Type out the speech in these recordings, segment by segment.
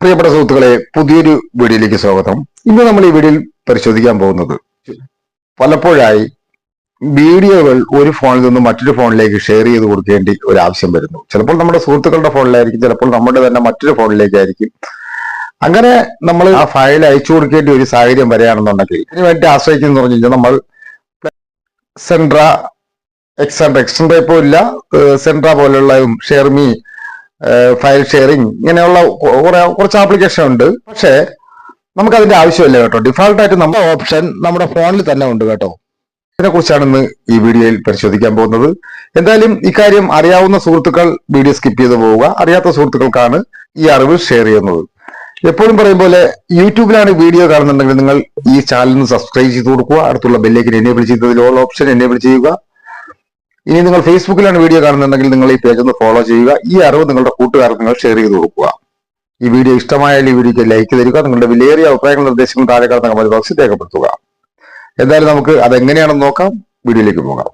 പ്രിയപ്പെട്ട സുഹൃത്തുക്കളെ പുതിയൊരു വീഡിയോയിലേക്ക് സ്വാഗതം. ഇന്ന് നമ്മൾ ഈ വീഡിയോയിൽ പരിശോധിക്കാൻ പോകുന്നത് പലപ്പോഴായി വീഡിയോകൾ ഒരു ഫോണിൽ നിന്നും മറ്റൊരു ഫോണിലേക്ക് ഷെയർ ചെയ്ത് കൊടുക്കേണ്ടി ഒരു ആവശ്യം വരുന്നു. ചിലപ്പോൾ നമ്മുടെ സുഹൃത്തുക്കളുടെ ഫോണിലായിരിക്കും ചിലപ്പോൾ നമ്മുടെ തന്നെ മറ്റൊരു ഫോണിലേക്കായിരിക്കും. അങ്ങനെ നമ്മൾ ആ ഫയൽ അയച്ചു കൊടുക്കേണ്ട ഒരു സാഹചര്യം വരികയാണെന്നുണ്ടെങ്കിൽ ഇതിന് വേണ്ടി ആശ്രയിക്കുന്ന പറഞ്ഞു കഴിഞ്ഞാൽ നമ്മൾ സെൻട്ര എക്സെൻട്ര എക്സെൻട്ര ഇപ്പോൾ ഇല്ല. സെൻട്ര പോലുള്ള ഷെയർമി ഫയൽ ഷെയറിങ് ഇങ്ങനെയുള്ള കുറെ കുറച്ച് ആപ്ലിക്കേഷൻ ഉണ്ട്. പക്ഷേ നമുക്ക് അതിന്റെ ആവശ്യമില്ല കേട്ടോ. ഡിഫാൾട്ട് ആയിട്ട് നമ്മുടെ ഓപ്ഷൻ നമ്മുടെ ഫോണിൽ തന്നെ ഉണ്ട് കേട്ടോ. ഇതിനെ കുറിച്ചാണ് ഇന്ന് ഈ വീഡിയോയിൽ പരിശോധിക്കാൻ പോകുന്നത്. എന്തായാലും ഇക്കാര്യം അറിയാവുന്ന സുഹൃത്തുക്കൾ വീഡിയോ സ്കിപ്പ് ചെയ്ത് പോവുക. അറിയാത്ത സുഹൃത്തുക്കൾക്കാണ് ഈ അറിവ് ഷെയർ ചെയ്യുന്നത്. എപ്പോഴും പറയും പോലെ യൂട്യൂബിലാണ് വീഡിയോ കാണുന്നുണ്ടെങ്കിൽ നിങ്ങൾ ഈ ചാനലിന് സബ്സ്ക്രൈബ് ചെയ്ത് കൊടുക്കുക. അടുത്തുള്ള ബെല്ലേക്ക് എനേബിൾ ചെയ്തതിൽ ഓൾ ഓപ്ഷൻ എനേബിൾ ചെയ്യുക. ഇനി നിങ്ങൾ ഫേസ്ബുക്കിലാണ് വീഡിയോ കാണുന്നുണ്ടെങ്കിൽ നിങ്ങൾ ഈ പേജ് ഒന്ന് ഫോളോ ചെയ്യുക. ഈ അറിവ് നിങ്ങളുടെ കൂട്ടുകാർക്ക് നിങ്ങൾ ഷെയർ ചെയ്ത് കൊടുക്കുക. ഈ വീഡിയോ ഇഷ്ടമായാൽ ഈ വീഡിയോക്ക് ലൈക്ക് തരിക. നിങ്ങളുടെ വിലയേറിയ അഭിപ്രായങ്ങൾ നിർദ്ദേശങ്ങൾ താഴെ കമന്റ് ബോക്സിൽ രേഖപ്പെടുത്തുക. എന്തായാലും നമുക്ക് അതെങ്ങനെയാണെന്ന് നോക്കാം. വീഡിയോയിലേക്ക് പോകാം.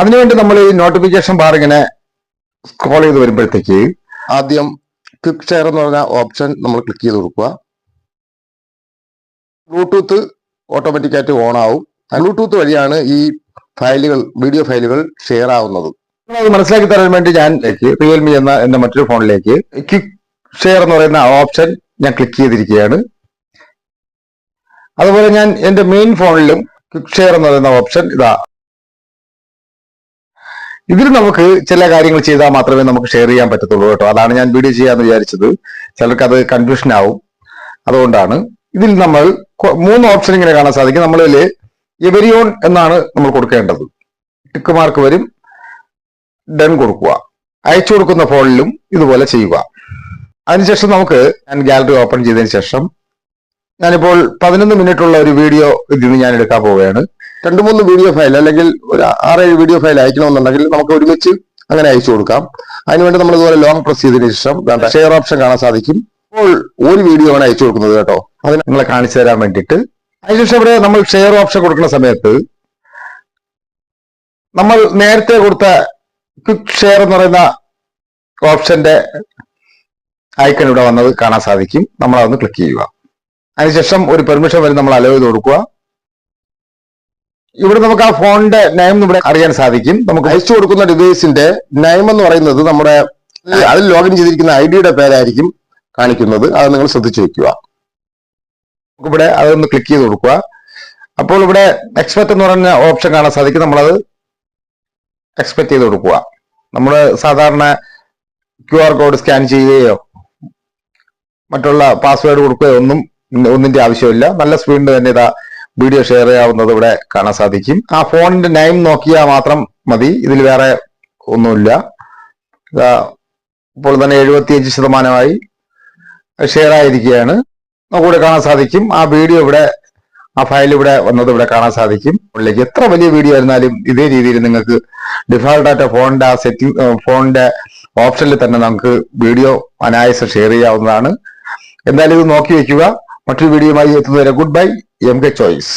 അതിനുവേണ്ടി നമ്മൾ ഈ നോട്ടിഫിക്കേഷൻ ബാർ ഇങ്ങനെ സ്ക്രോൾ ചെയ്ത് വരുമ്പോഴത്തേക്ക് ആദ്യം ക്വിക്ക് ഷെയർ എന്ന് പറഞ്ഞ ഓപ്ഷൻ നമ്മൾ ക്ലിക്ക് ചെയ്ത് കൊടുക്കുക. ബ്ലൂടൂത്ത് ഓട്ടോമാറ്റിക്കായിട്ട് ഓൺ ആവും ബ്ലൂടൂത്ത് വഴിയാണ് ഈ ഫയലുകൾ വീഡിയോ ഫയലുകൾ ഷെയർ ആവുന്നത്. മനസ്സിലാക്കി തരാൻ വേണ്ടി ഞാൻ റിയൽമി എന്ന എന്റെ മറ്റൊരു ഫോണിലേക്ക് ക്വിക്ക് ഷെയർ എന്ന് പറയുന്ന ഓപ്ഷൻ ഞാൻ ക്ലിക്ക് ചെയ്തിരിക്കുകയാണ്. അതുപോലെ ഞാൻ എന്റെ മെയിൻ ഫോണിലും ക്വിക്ക് ഷെയർ എന്ന് പറയുന്ന ഓപ്ഷൻ ഇതാ. ഇതിൽ നമുക്ക് ചില കാര്യങ്ങൾ ചെയ്താൽ മാത്രമേ നമുക്ക് ഷെയർ ചെയ്യാൻ പറ്റത്തുള്ളൂ കേട്ടോ. അതാണ് ഞാൻ വീഡിയോ ചെയ്യാന്ന് വിചാരിച്ചത്. ചിലർക്ക് അത് കൺഫ്യൂഷൻ ആവും. അതുകൊണ്ടാണ്. ഇതിൽ നമ്മൾ മൂന്ന് ഓപ്ഷൻ ഇങ്ങനെ കാണാൻ സാധിക്കും. നമ്മളിൽ എവരിയോൺ എന്നാണ് നമ്മൾ കൊടുക്കേണ്ടത്. ടിക്ക് മാർക്ക് വരും. ഡൺ കൊടുക്കുക. അയച്ചു കൊടുക്കുന്ന ഫോണിലും ഇതുപോലെ ചെയ്യുക. അതിനുശേഷം നമുക്ക് ഞാൻ ഗാലറി ഓപ്പൺ ചെയ്തതിന് ശേഷം ഞാനിപ്പോൾ പതിനൊന്ന് മിനിറ്റ് ഉള്ള ഒരു വീഡിയോ ഇതിൽ നിന്ന് ഞാൻ എടുക്കാൻ പോവുകയാണ്. രണ്ട് മൂന്ന് വീഡിയോ ഫയൽ അല്ലെങ്കിൽ ഒരു ആറേഴ് വീഡിയോ ഫയൽ അയക്കണമെന്നുണ്ടെങ്കിൽ നമുക്ക് ഒരുമിച്ച് അങ്ങനെ അയച്ചു കൊടുക്കാം. അതിനുവേണ്ടി നമ്മൾ ഇതുപോലെ ലോങ് പ്രസ് ചെയ്തതിനു ശേഷം ഷെയർ ഓപ്ഷൻ കാണാൻ സാധിക്കും. ഇപ്പോൾ ഒരു വീഡിയോ ആണ് അയച്ചു കൊടുക്കുന്നത് കേട്ടോ. അത് നിങ്ങളെ കാണിച്ചു തരാൻ വേണ്ടിയിട്ട്. അതിനുശേഷം ഇവിടെ നമ്മൾ ഷെയർ ഓപ്ഷൻ കൊടുക്കുന്ന സമയത്ത് നമ്മൾ നേരത്തെ കൊടുത്ത ക്വിക്ക് ഷെയർ എന്ന് പറയുന്ന ഓപ്ഷന്റെ ഐക്കൺ ഇവിടെ വന്നത് കാണാൻ സാധിക്കും. നമ്മൾ അതൊന്ന് ക്ലിക്ക് ചെയ്യുക. അതിനുശേഷം ഒരു പെർമിഷൻ വരെ നമ്മൾ അലോ ചെയ്ത് കൊടുക്കുക. ഇവിടെ നമുക്ക് ആ ഫോണിന്റെ നെയിം ഇവിടെ അറിയാൻ സാധിക്കും. നമുക്ക് അയച്ചു കൊടുക്കുന്ന ഡിവൈസിന്റെ നെയിം എന്ന് പറയുന്നത് നമ്മുടെ അതിൽ ലോഗിൻ ചെയ്തിരിക്കുന്ന ഐ ഡിയുടെ പേരായിരിക്കും കാണിക്കുന്നത്. അത് നിങ്ങൾ ശ്രദ്ധിച്ചു വെക്കുക. ഇവിടെ അതൊന്ന് ക്ലിക്ക് ചെയ്ത് കൊടുക്കുക. അപ്പോൾ ഇവിടെ എക്സ്പെക്ട് എന്ന് പറഞ്ഞ ഓപ്ഷൻ കാണാൻ സാധിക്കും. നമ്മളത് എക്സ്പെക്ട് ചെയ്ത് കൊടുക്കുക. നമ്മൾ സാധാരണ ക്യു ആർ കോഡ് സ്കാൻ ചെയ്യുകയോ മറ്റുള്ള പാസ്വേഡ് കൊടുക്കുകയോ ഒന്നും ഒന്നിന്റെ ആവശ്യമില്ല. നല്ല സ്പീഡിൽ തന്നെ ഇതാ വീഡിയോ ഷെയർ ചെയ്യാവുന്നത് ഇവിടെ കാണാൻ സാധിക്കും. ആ ഫോണിന്റെ നെയിം നോക്കിയാൽ മാത്രം മതി. ഇതിൽ വേറെ ഒന്നുമില്ല. ഇപ്പോൾ തന്നെ എഴുപത്തിയഞ്ച് ശതമാനമായി ഷെയർ ആയിരിക്കുകയാണ്. നമുക്കിവിടെ കാണാൻ സാധിക്കും. ആ വീഡിയോ ഇവിടെ ആ ഫയൽ ഇവിടെ വന്നത് ഇവിടെ കാണാൻ സാധിക്കും. ഉള്ളിലേക്ക് എത്ര വലിയ വീഡിയോ ആയിരുന്നാലും ഇതേ രീതിയിൽ നിങ്ങൾക്ക് ഡിഫോൾട്ടായിട്ട് ഫോണിന്റെ ആ സെറ്റിംഗ് ഫോണിന്റെ ഓപ്ഷനിൽ തന്നെ നമുക്ക് വീഡിയോ അനായാസം ഷെയർ ചെയ്യാവുന്നതാണ്. എന്തായാലും ഇത് നോക്കി വെക്കുക. മറ്റൊരു വീഡിയോയുമായി എത്തുന്നവരെ good bye M K choice